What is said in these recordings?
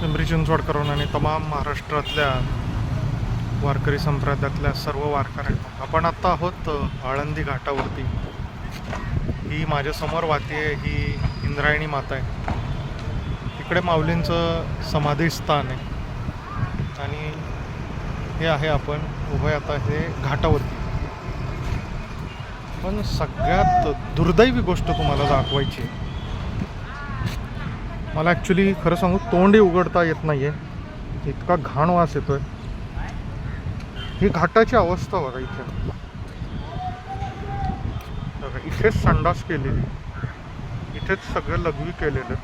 पिंपरी चिंचवडकरून आणि तमाम महाराष्ट्रातल्या वारकरी संप्रदायातल्या सर्व वारकऱ्यांना. आपण आत्ता आहोत आळंदी घाटावरती. ही माझ्यासमोर वाहते ही इंद्रायणी माता आहे. इकडे माऊलींचं समाधी स्थान आहे. आणि हे आहे आपण उभे आता हे घाटावरती. पण सगळ्यात दुर्दैवी गोष्ट तुम्हाला दाखवायची आहे. मला ॲक्च्युली खरं सांगू तोंडही उघडता येत नाही आहे इतका घाण वास येतो आहे ही घाटाची अवस्था बघा इथे. बघा इथेच संडास केलेली. इथेच सगळं लघवी केलेलं.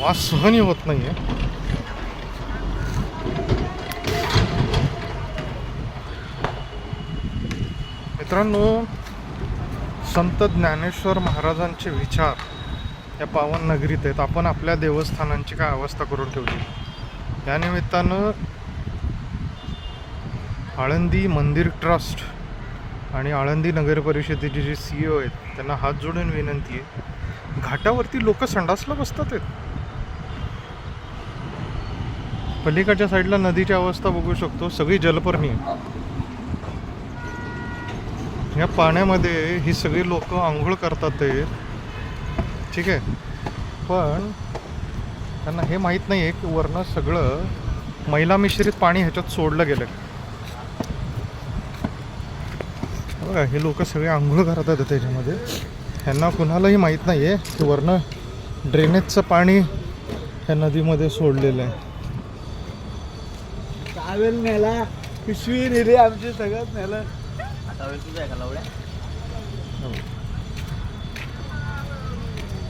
वास सहनही होत नाही आहे मित्रांनो संत ज्ञानेश्वर महाराजांचे विचार या पावन नगरीत आहेत. आपण आपल्या देवस्थानांची काय अवस्था करून ठेवली? या निमित्तानं आळंदी मंदिर ट्रस्ट आणि आळंदी नगर परिषदेचे जे सी ओ आहेत त्यांना हात जोडून विनंती आहे. घाटावरती लोक संडासला बसतात आहेत. पलीकडच्या साईडला नदीची अवस्था बघू शकतो सगळी जलपर्णी. आहे या पाण्यामध्ये ही सगळी लोक आंघोळ करतात ते. ठीक आहे? पण त्यांना हे माहीत नाही आहे की वरनं सगळं मैला मिश्रित पाणी ह्याच्यात सोडलं गेलं बघा हे लोक सगळे आंघोळ करतात त्याच्यामध्ये. ह्यांना कुणालाही माहीत नाही आहे की वरनं ड्रेनेजचं पाणी ह्या नदीमध्ये सोडलेलं आहे. टावेल नेला पिशवी नेली आमची सगळं नेलं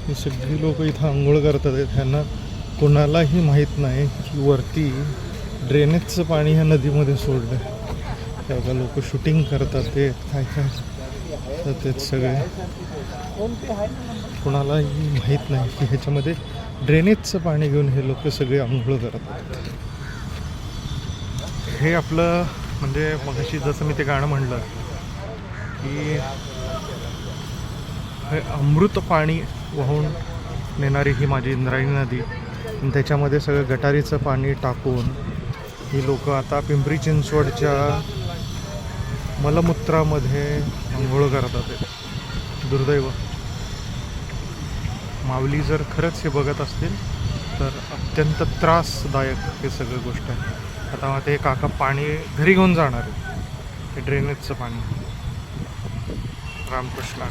ही सगळी लोक इथं आंघोळ करतात आहेत ह्यांना कोणालाही माहीत नाही की वरती ड्रेनेजचं पाणी ह्या नदीमध्ये सोडलं तेव्हा लोक शूटिंग करतात ते काय काय? तर तेच सगळे? कोणालाही माहीत नाही की ह्याच्यामध्ये ड्रेनेजचं पाणी घेऊन हे लोक सगळे आंघोळ करतात. हे आपलं म्हणजे मगाशी जसं मी ते गाणं म्हणलं की हे अमृत पाणी वाहून नेणारी ही माझी इंद्रायणी नदी. आणि त्याच्यामध्ये सगळं गटारीचं पाणी टाकून ही लोक आता पिंपरी चिंचवडच्या मलमूत्रामध्ये आंघोळ करतात दुर्दैव. माऊली जर खरंच हे बघत असतील तर अत्यंत त्रासदायक हे सगळं गोष्ट आहे. आता ते काका पाणी घरी घेऊन जाणार आहे. हे ड्रेनेजचं पाणी. रामकृष्ण